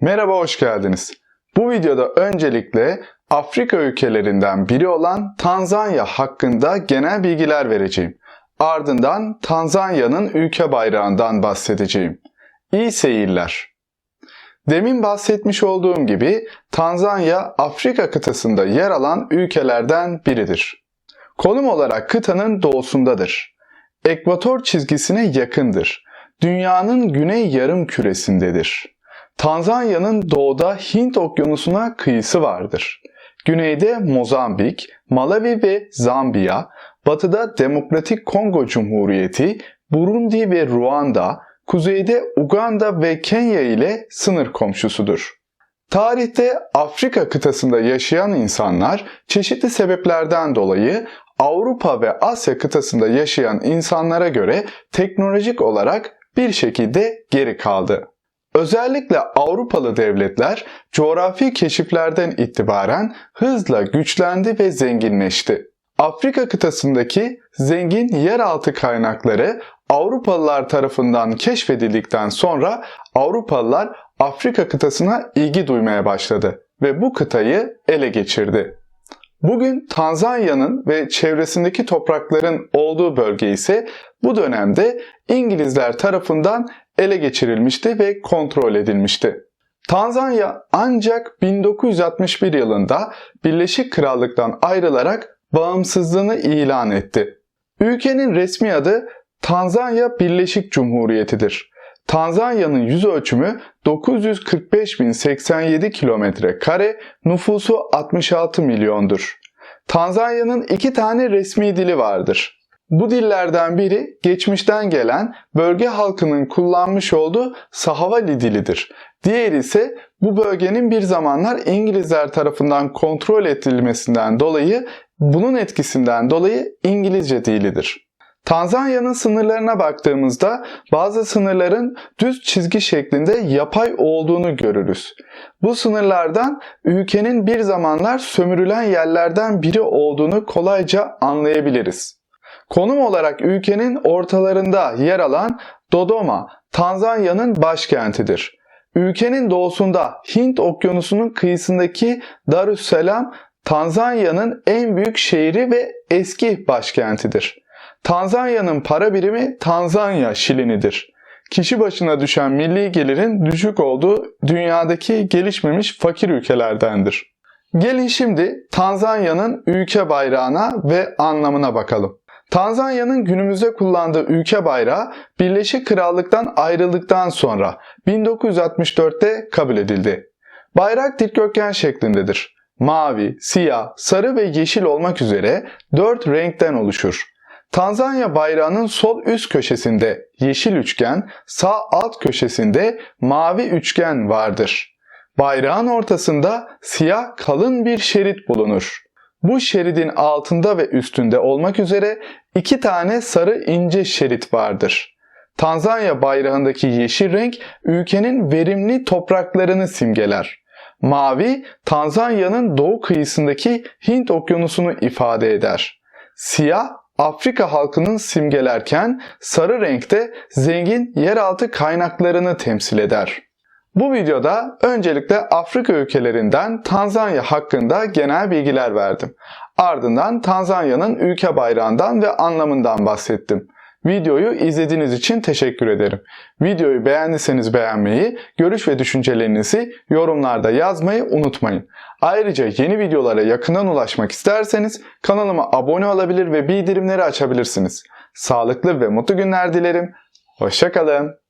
Merhaba, hoş geldiniz. Bu videoda öncelikle Afrika ülkelerinden biri olan Tanzanya hakkında genel bilgiler vereceğim. Ardından Tanzanya'nın ülke bayrağından bahsedeceğim. İyi seyirler. Demin bahsetmiş olduğum gibi Tanzanya Afrika kıtasında yer alan ülkelerden biridir. Konum olarak kıtanın doğusundadır. Ekvator çizgisine yakındır. Dünyanın güney yarım küresindedir. Tanzanya'nın doğuda Hint okyanusuna kıyısı vardır. Güneyde Mozambik, Malawi ve Zambiya, batıda Demokratik Kongo Cumhuriyeti, Burundi ve Ruanda, kuzeyde Uganda ve Kenya ile sınır komşusudur. Tarihte Afrika kıtasında yaşayan insanlar çeşitli sebeplerden dolayı Avrupa ve Asya kıtasında yaşayan insanlara göre teknolojik olarak bir şekilde geri kaldı. Özellikle Avrupalı devletler coğrafi keşiflerden itibaren hızla güçlendi ve zenginleşti. Afrika kıtasındaki zengin yeraltı kaynakları Avrupalılar tarafından keşfedildikten sonra Avrupalılar Afrika kıtasına ilgi duymaya başladı ve bu kıtayı ele geçirdi. Bugün Tanzanya'nın ve çevresindeki toprakların olduğu bölge ise bu dönemde İngilizler tarafından ele geçirilmişti ve kontrol edilmişti. Tanzanya ancak 1961 yılında Birleşik Krallık'tan ayrılarak bağımsızlığını ilan etti. Ülkenin resmi adı Tanzanya Birleşik Cumhuriyeti'dir. Tanzanya'nın yüz ölçümü 945.087 kilometre kare, nüfusu 66 milyondur. Tanzanya'nın iki tane resmi dili vardır. Bu dillerden biri geçmişten gelen bölge halkının kullanmış olduğu Sahavali dilidir. Diğeri ise bu bölgenin bir zamanlar İngilizler tarafından kontrol edilmesinden dolayı bunun etkisinden dolayı İngilizce dilidir. Tanzanya'nın sınırlarına baktığımızda bazı sınırların düz çizgi şeklinde yapay olduğunu görürüz. Bu sınırlardan ülkenin bir zamanlar sömürülen yerlerden biri olduğunu kolayca anlayabiliriz. Konum olarak ülkenin ortalarında yer alan Dodoma, Tanzanya'nın başkentidir. Ülkenin doğusunda Hint okyanusunun kıyısındaki Darüsselam, Tanzanya'nın en büyük şehri ve eski başkentidir. Tanzanya'nın para birimi Tanzanya şilinidir. Kişi başına düşen milli gelirin düşük olduğu dünyadaki gelişmemiş fakir ülkelerdendir. Gelin şimdi Tanzanya'nın ülke bayrağına ve anlamına bakalım. Tanzanya'nın günümüzde kullandığı ülke bayrağı Birleşik Krallık'tan ayrıldıktan sonra 1964'te kabul edildi. Bayrak dikdörtgen şeklindedir. Mavi, siyah, sarı ve yeşil olmak üzere dört renkten oluşur. Tanzanya bayrağının sol üst köşesinde yeşil üçgen, sağ alt köşesinde mavi üçgen vardır. Bayrağın ortasında siyah kalın bir şerit bulunur. Bu şeridin altında ve üstünde olmak üzere iki tane sarı ince şerit vardır. Tanzanya bayrağındaki yeşil renk ülkenin verimli topraklarını simgeler. Mavi, Tanzanya'nın doğu kıyısındaki Hint okyanusunu ifade eder. Siyah, Afrika halkının simgelerken sarı renkte zengin yeraltı kaynaklarını temsil eder. Bu videoda öncelikle Afrika ülkelerinden Tanzanya hakkında genel bilgiler verdim. Ardından Tanzanya'nın ülke bayrağından ve anlamından bahsettim. Videoyu izlediğiniz için teşekkür ederim. Videoyu beğendiyseniz beğenmeyi, görüş ve düşüncelerinizi yorumlarda yazmayı unutmayın. Ayrıca yeni videolara yakından ulaşmak isterseniz kanalıma abone olabilir ve bildirimleri açabilirsiniz. Sağlıklı ve mutlu günler dilerim. Hoşçakalın.